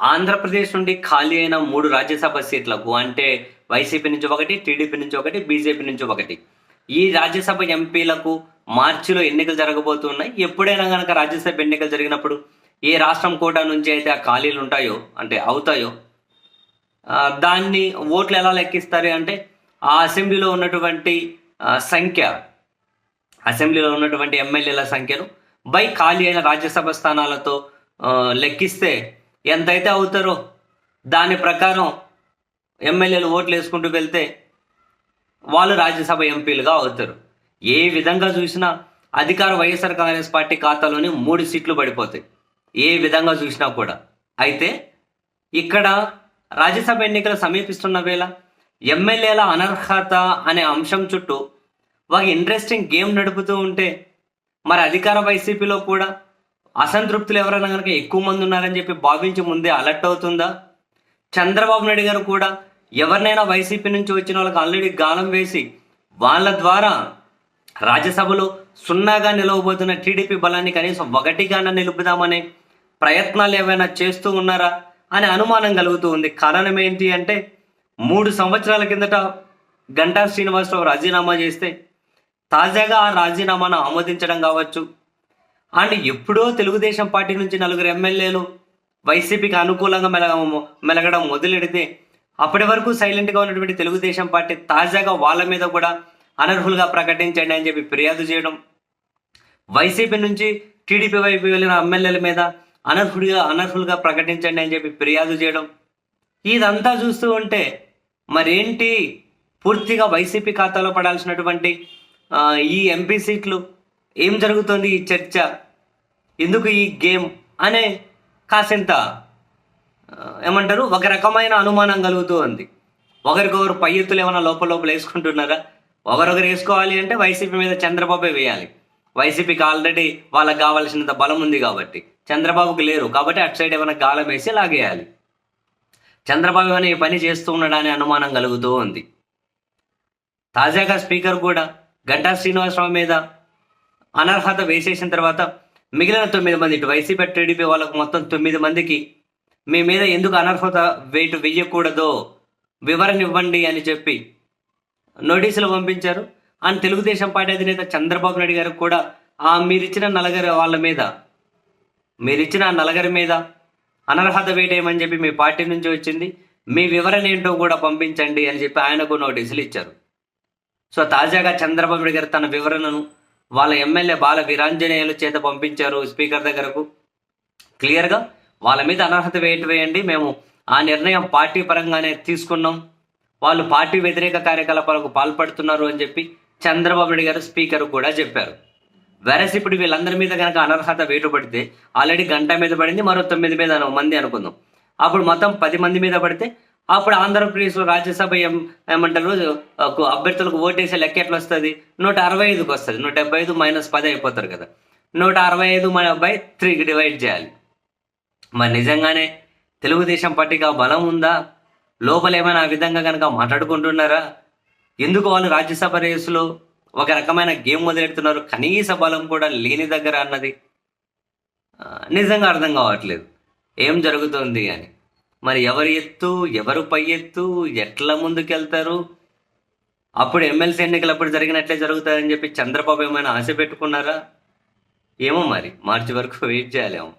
ఆంధ్రప్రదేశ్ నుండి ఖాళీ అయిన మూడు రాజ్యసభ సీట్లకు అంటే వైసీపీ నుంచి ఒకటి టీడీపీ నుంచి ఒకటి బీజేపీ నుంచి ఒకటి. ఈ రాజ్యసభ ఎంపీలకు మార్చిలో ఎన్నికలు జరగబోతున్నాయి. ఎప్పుడైనా కనుక రాజ్యసభ ఎన్నికలు జరిగినప్పుడు ఏ రాష్ట్రం కోటా నుంచి అయితే ఆ ఖాళీలు ఉంటాయో అంటే అవుతాయో దాన్ని ఓట్లు ఎలా లెక్కిస్తారు అంటే ఆ అసెంబ్లీలో ఉన్నటువంటి సంఖ్య అసెంబ్లీలో ఉన్నటువంటి ఎమ్మెల్యేల సంఖ్యను బై ఖాళీ అయిన రాజ్యసభ స్థానాలతో లెక్కిస్తే ఎంతైతే అవుతారో దాని ప్రకారం ఎమ్మెల్యేలు ఓట్లు వేసుకుంటూ వెళ్తే వాళ్ళు రాజ్యసభ ఎంపీలుగా అవుతారు. ఏ విధంగా చూసినా అధికార వైఎస్ఆర్ కాంగ్రెస్ పార్టీ ఖాతాలోని మూడు సీట్లు పడిపోతాయి. ఏ విధంగా చూసినా కూడా. అయితే ఇక్కడ రాజ్యసభ ఎన్నికలు సమీపిస్తున్న వేళ ఎమ్మెల్యేల అనర్హత అనే అంశం చుట్టూ ఒక ఇంట్రెస్టింగ్ గేమ్ నడుపుతూ ఉంటే మరి అధికార వైసీపీలో కూడా అసంతృప్తులు ఎవరైనా కనుక ఎక్కువ మంది ఉన్నారని చెప్పి భావించి ముందే అలర్ట్ అవుతుందా? చంద్రబాబు నాయుడు గారు కూడా ఎవరినైనా వైసీపీ నుంచి వచ్చిన వాళ్ళకి ఆల్రెడీ గాలం వేసి వాళ్ళ ద్వారా రాజ్యసభలో సున్నాగా నిలవబోతున్న టీడీపీ బలాన్ని కనీసం ఒకటిగానే నిలుపుదామనే ప్రయత్నాలు ఏమైనా చేస్తూ ఉన్నారా అనే అనుమానం కలుగుతూ ఉంది. కారణం ఏంటి అంటే మూడు సంవత్సరాల కిందట గంటా శ్రీనివాసరావు రాజీనామా చేస్తే తాజాగా ఆ రాజీనామాను ఆమోదించడం కావచ్చు. అండ్ ఎప్పుడో తెలుగుదేశం పార్టీ నుంచి నలుగురు ఎమ్మెల్యేలు వైసీపీకి అనుకూలంగా మెలగ మెలగడం మొదలెడితే అప్పటి వరకు సైలెంట్గా ఉన్నటువంటి తెలుగుదేశం పార్టీ తాజాగా వాళ్ళ మీద కూడా అనర్హులుగా ప్రకటించండి అని చెప్పి ఫిర్యాదు చేయడం వైసీపీ నుంచి టీడీపీ వైపు వెళ్ళిన ఎమ్మెల్యేల మీద అనర్హుడిగా అనర్హులుగా ప్రకటించండి అని చెప్పి ఫిర్యాదు చేయడం. ఇదంతా చూస్తూ ఉంటే మరేంటి? పూర్తిగా వైసీపీ ఖాతాలో పడాల్సినటువంటి ఈ ఎంపీ సీట్లు ఏం జరుగుతుంది ఈ చర్చ? ఎందుకు ఈ గేమ్? అనే కాసింత ఏమంటారు? ఒక రకమైన అనుమానం కలుగుతూ ఉంది. ఒకరికొకరు పై ఎత్తులు ఏమైనా లోపల లోపల వేసుకుంటున్నారా? ఒకరొకరు వేసుకోవాలి అంటే వైసీపీ మీద చంద్రబాబే వేయాలి. వైసీపీకి ఆల్రెడీ వాళ్ళకి కావాల్సినంత బలం ఉంది కాబట్టి చంద్రబాబుకి లేరు. కాబట్టి అటు సైడ్ ఏమైనా గాలం వేసి లాగేయాలి. చంద్రబాబు ఏమైనా ఈ పని చేస్తూ ఉన్నాడనే అనుమానం కలుగుతూ ఉంది. తాజాగా స్పీకర్ కూడా గంటా శ్రీనివాసరావు మీద అనర్హత వేసేసిన తర్వాత మిగిలిన తొమ్మిది మంది ఇటు వైసీపీ టీడీపీ వాళ్ళకు మొత్తం తొమ్మిది మందికి మీ మీద ఎందుకు అనర్హత వేటు వెయ్యకూడదో వివరణ ఇవ్వండి అని చెప్పి నోటీసులు పంపించారు. అండ్ తెలుగుదేశం పార్టీ అధినేత చంద్రబాబు నాయుడు గారు కూడా ఆ మీరిచ్చిన నలగరి వాళ్ళ మీద మీరిచ్చిన నలగరి మీద అనర్హత వేటేయమని చెప్పి మీ పార్టీ నుంచి వచ్చింది. మీ వివరణ ఏంటో కూడా పంపించండి అని చెప్పి ఆయనకు నోటీసులు ఇచ్చారు. సో తాజాగా చంద్రబాబు నాయుడు గారు తన వివరణను వాళ్ళ ఎమ్మెల్యే బాల విరాంజనేయులు చేత పంపించారు స్పీకర్ దగ్గరకు. క్లియర్గా వాళ్ళ మీద అనర్హత వేయట వేయండి. మేము ఆ నిర్ణయం పార్టీ పరంగానే తీసుకున్నాం. వాళ్ళు పార్టీ వ్యతిరేక కార్యకలాపాలకు పాల్పడుతున్నారు అని చెప్పి చంద్రబాబు నాయుడు గారు స్పీకర్ కూడా చెప్పారు. వెరస్ ఇప్పుడు వీళ్ళందరి మీద కనుక అనర్హత వేటు పడితే ఆల్రెడీ గంట మీద పడింది మరో తొమ్మిది మీద మంది అనుకుందాం. అప్పుడు మొత్తం పది మంది మీద పడితే అప్పుడు ఆంధ్రప్రదేశ్లో రాజ్యసభ ఏం ఏమంటారు అభ్యర్థులకు ఓటేసే లెక్క ఎట్లా వస్తుంది నూట అరవై ఐదుకి వస్తుంది. నూట డెబ్బై ఐదు మైనస్ పది అయిపోతారు కదా. నూట అరవై ఐదు బై త్రీకి డివైడ్ చేయాలి. మరి నిజంగానే తెలుగుదేశం పార్టీకి ఆ బలం ఉందా? లోపల ఏమైనా ఆ విధంగా కనుక మాట్లాడుకుంటున్నారా? ఎందుకు వాళ్ళు రాజ్యసభ రేసులో ఒక రకమైన గేమ్ మొదలెడుతున్నారు? కనీస బలం కూడా లేని దగ్గర అన్నది నిజంగా అర్థం కావట్లేదు. ఏం జరుగుతుంది అని. మరి ఎవరి ఎత్తు ఎవరు పై ఎత్తు ఎట్లా ముందుకెళ్తారు? అప్పుడు ఎమ్మెల్సీ ఎన్నికలు అప్పుడు జరిగినట్లే జరుగుతాయని చెప్పి చంద్రబాబు ఏమైనా ఆశ పెట్టుకున్నారా? ఏమో మరి మార్చి వరకు వెయిట్ చేయాలేమో.